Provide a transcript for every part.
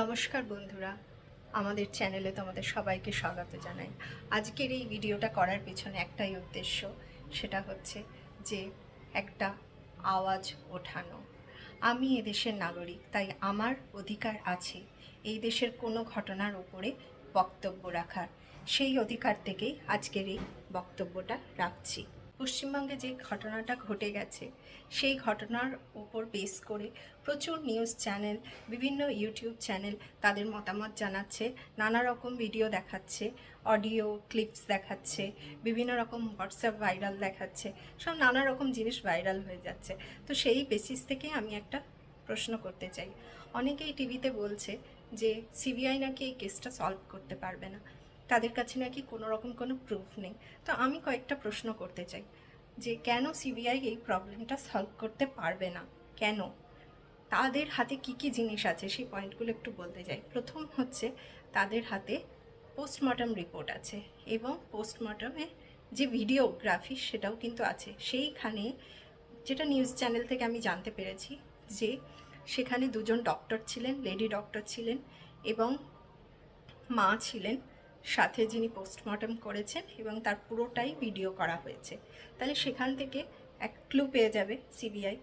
নমস্কার বন্ধুরা, আমাদের চ্যানেলে তোমাদের সবাইকে স্বাগত জানাই। আজকের এই ভিডিওটা করার পেছনে একটাই উদ্দেশ্য, সেটা হচ্ছে যে একটা আওয়াজ ওঠানো। আমি এদেশের নাগরিক, তাই আমার অধিকার আছে এই দেশের কোনো ঘটনার উপরে বক্তব্য রাখার। সেই অধিকার থেকেই আজকের এই বক্তব্যটা রাখছি। পশ্চিমবঙ্গে যে ঘটনাটা ঘটে গেছে, সেই ঘটনার উপর বেস করে প্রচুর নিউজ চ্যানেল বিভিন্ন ইউটিউব চ্যানেল তাদের মতামত জানাচ্ছে, নানা রকম ভিডিও দেখাচ্ছে অডিও ক্লিপস দেখাচ্ছে, বিভিন্ন রকম হোয়াটসঅ্যাপ ভাইরাল দেখাচ্ছে, সব নানা রকম জিনিস ভাইরাল হয়ে যাচ্ছে। তো সেই বেসিস থেকে আমি একটা প্রশ্ন করতে চাই। অনেকেই টিভিতে বলছে যে সিবিআই নাকি এই কেসটা সলভ করতে পারবে না। তাদের কাছে নাকি কোনো রকম কোনো প্রুফ নেই। তো আমি কয়েকটা প্রশ্ন করতে চাই, যে কেন সিবিআই এই প্রবলেমটা সলভ করতে পারবে না? কেন? তাদের হাতে কি কি জিনিস আছে? সেই পয়েন্টগুলো একটু বলতে চাই। প্রথম হচ্ছে, তাদের হাতে পোস্টমর্টম রিপোর্ট আছে এবং পোস্টমর্টমে যে ভিডিওগ্রাফি সেটাও কিন্তু আছে। সেইখানে যেটা নিউজ চ্যানেল থেকে আমি জানতে পেরেছি, যে সেখানে দুজন ডক্টর ছিলেন লেডি ডক্টর ছিলেন এবং মা ছিলেন। সাথে যিনি পোস্টমর্টম করেছেন এবং তার পুরোটাই ভিডিও করা হয়েছে। তাহলে সেখান থেকে এক ক্লু পেয়ে যাবে সিবিআই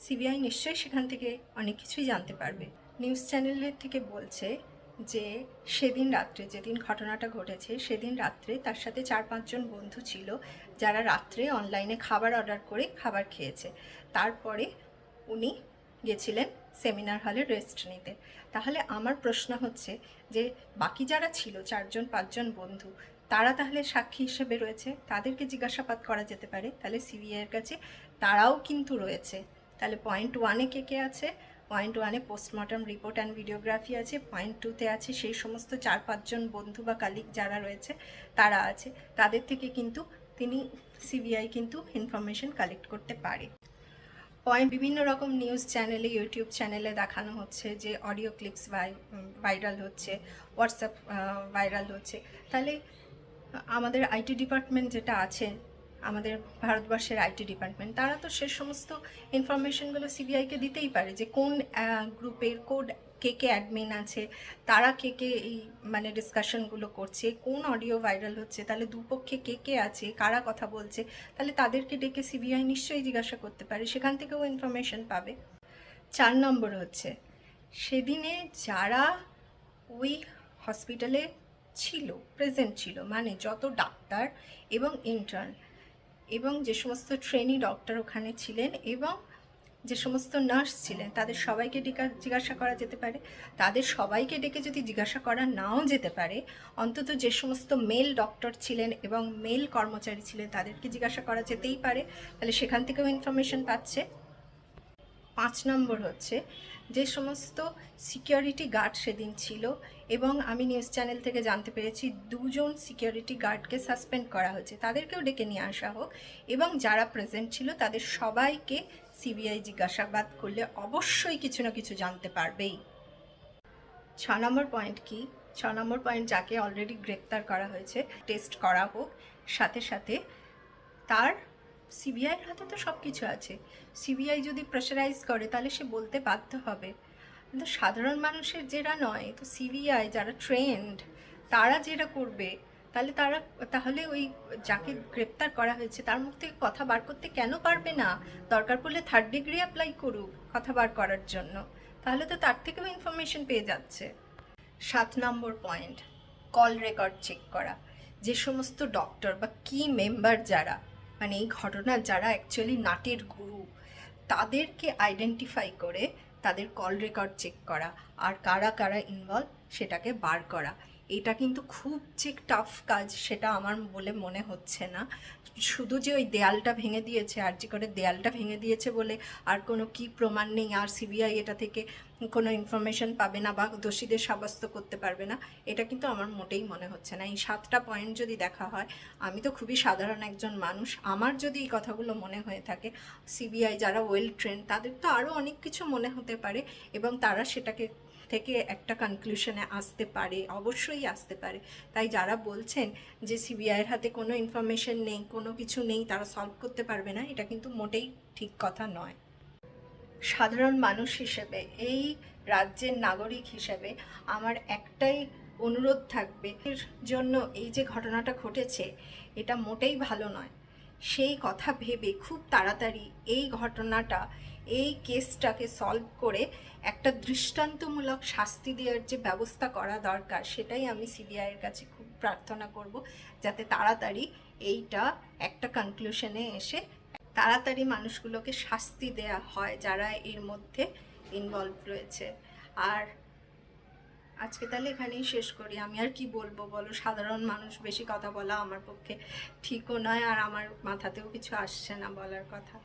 সিবিআই নিশ্চয়ই সেখান থেকে অনেক কিছুই জানতে পারবে। নিউজ চ্যানেলের থেকে বলছে যে, সেদিন রাত্রে যেদিন ঘটনাটা ঘটেছে, সেদিন রাত্রে তার সাথে চার পাঁচজন বন্ধু ছিল, যারা রাত্রে অনলাইনে খাবার অর্ডার করে খাবার খেয়েছে। তারপরে উনি গেছিলেন সেমিনার হলে রেস্ট নিতে। তাহলে আমার প্রশ্ন হচ্ছে যে, বাকি যারা ছিল, চারজন, পাঁচজন বন্ধু, তারা তাহলে সাক্ষী হিসেবে রয়েছে? তাদেরকে জিজ্ঞাসাবাদ করা যেতে পারে। তাহলে সিবিআইয়ের কাছে তারাও কিন্তু রয়েছে। তাহলে পয়েন্ট ওয়ানে কে কে আছে? পয়েন্ট ওয়ানে পোস্টমর্টম রিপোর্ট অ্যান্ড ভিডিওগ্রাফি আছে। পয়েন্ট টুতে আছে সেই সমস্ত চার, পাঁচজন বন্ধু বা কালিক যারা রয়েছে, তারা আছে। তাদের থেকে কিন্তু তিনি সিবিআই কিন্তু ইনফরমেশন কালেক্ট করতে পারে। পয়েন্ট বিভিন্ন রকম নিউজ চ্যানেলে ইউটিউব চ্যানেলে দেখানো হচ্ছে যে অডিও ক্লিপস ভাইরাল হচ্ছে হোয়াটসঅ্যাপ ভাইরাল হচ্ছে। তাহলে আমাদের আইটি ডিপার্টমেন্ট যেটা আছে, আমাদের ভারতবর্ষের আইটি ডিপার্টমেন্ট তারা তো সে সমস্ত ইনফরমেশনগুলো সিবিআইকে দিতেই পারে যে কোন গ্রুপের কোড কে কে অ্যাডমিন আছে, তারা কে কে এই মানে ডিসকাশনগুলো করছে, কোন অডিও ভাইরাল হচ্ছে, তাহলে দুপক্ষে কে কে আছে, কারা কথা বলছে, তাহলে তাদেরকে ডেকে সিবিআই নিশ্চয়ই জিজ্ঞাসা করতে পারে, সেখান থেকেও ইনফরমেশন পাবে। চার নম্বর হচ্ছে, সেদিনে যারা ওই হসপিটালে ছিল প্রেজেন্ট ছিল মানে যত ডাক্তার এবং ইন্টার্ন এবং যে সমস্ত ট্রেনি ডক্টর ওখানে ছিলেন এবং যে সমস্ত নার্স ছিলেন, তাদের সবাইকে ডিকা- জিজ্ঞাসা করা যেতে পারে। তাদের সবাইকে ডেকে যদি জিজ্ঞাসা করা নাও যেতে পারে, অন্তত যে সমস্ত মেল ডক্টর ছিলেন এবং মেল কর্মচারী ছিলেন, তাদেরকে জিজ্ঞাসা করা যেতেই পারে। তাহলে সেখান থেকেও ইনফরমেশন পাচ্ছে। পাঁচ নম্বর হচ্ছে, যে সমস্ত সিকিউরিটি গার্ড সেদিন ছিল এবং আমি নিউজ চ্যানেল থেকে জানতে পেরেছি, দুজন সিকিউরিটি গার্ডকে সাসপেন্ড করা হয়েছে। তাদেরকেও ডেকে নিয়ে আসা হোক এবং যারা প্রেজেন্ট ছিল, তাদের সবাইকে সিবিআই জিজ্ঞাসাবাদ করলে অবশ্যই কিছু না কিছু জানতে পারবেই। ছ নম্বর পয়েন্ট কি? ছ নম্বর পয়েন্ট যাকে অলরেডি গ্রেপ্তার করা হয়েছে টেস্ট করা হোক, সাথে সাথে তার সিবিআইয়ের হাতে তো সব কিছু আছে। সিবিআই যদি প্রেশারাইজ করে, তাহলে সে বলতে বাধ্য হবে। কিন্তু সাধারণ মানুষের যেটা নয়, তো সিবিআই যারা ট্রেন্ড তারা যেটা করবে তাহলে তারা, তাহলে ওই যাকে গ্রেপ্তার করা হয়েছে, তার মুখ থেকে কথা বার করতে কেন পারবে না? দরকার পড়লে থার্ড ডিগ্রি অ্যাপ্লাই করুক কথা বার করার জন্য। তাহলে তো তার থেকেও ইনফরমেশন পেয়ে যাচ্ছে। সাত নম্বর পয়েন্ট কল রেকর্ড চেক করা। যে সমস্ত ডক্টর বা কি মেম্বার যারা মানে এই ঘটনার যারা অ্যাকচুয়ালি নাটের গুরু তাদেরকে আইডেন্টিফাই করে তাদের কল রেকর্ড চেক করা। আর কারা কারা ইনভলভ সেটাকে বার করা। এটা কিন্তু খুব যে টাফ কাজ সেটা আমার বলে মনে হচ্ছে না। শুধু যে ওই দেয়ালটা ভেঙে দিয়েছে, আর জি করে দেয়ালটা ভেঙে দিয়েছে বলে আর কোনো কি প্রমাণ নেই, আর সিবিআই এটা থেকে কোনো ইনফরমেশন পাবে না বা দোষীদের সাব্যস্ত করতে পারবে না, এটা কিন্তু আমার মোটেই মনে হচ্ছে না। এই সাতটা পয়েন্ট যদি দেখা হয়, আমি তো খুবই সাধারণ একজন মানুষ, আমার যদি এই কথাগুলো মনে হয়ে থাকে সিবিআই যারা ওয়েল ট্রেন তাদের তো আরও অনেক কিছু মনে হতে পারে এবং তারা সেটাকে থেকে একটা কনক্লুশনে আসতে পারে, অবশ্যই আসতে পারে। তাই যারা বলছেন যে সিবিআইয়ের হাতে কোনো ইনফরমেশন নেই, কোনো কিছু নেই, তারা সলভ করতে পারবে না, এটা কিন্তু মোটেই ঠিক কথা নয়। সাধারণ মানুষ হিসেবে, এই রাজ্যের নাগরিক হিসেবে আমার একটাই অনুরোধ থাকবে, এর জন্য এই যে ঘটনাটা ঘটেছে, এটা মোটেই ভালো নয়। সেই কথা ভেবে খুব তাড়াতাড়ি এই ঘটনাটা, এই কেসটাকে সলভ করে একটা দৃষ্টান্তমূলক শাস্তি দেওয়ার যে ব্যবস্থা করা দরকার, সেটাই আমি সিবিআইয়ের কাছে খুব প্রার্থনা করব যাতে তাড়াতাড়ি এইটা একটা কনক্লুশনে এসে তাড়াতাড়ি মানুষগুলোকে শাস্তি দেয়া হয় যারা এর মধ্যে ইনভলভ রয়েছে। আর আজকে তাহলে এখানেই শেষ করি। আমি আর কি বলব বলো? সাধারণ মানুষ, বেশি কথা বলা আমার পক্ষে ঠিকও নয় আর আমার মাথাতেও কিছু আসছে না বলার কথা।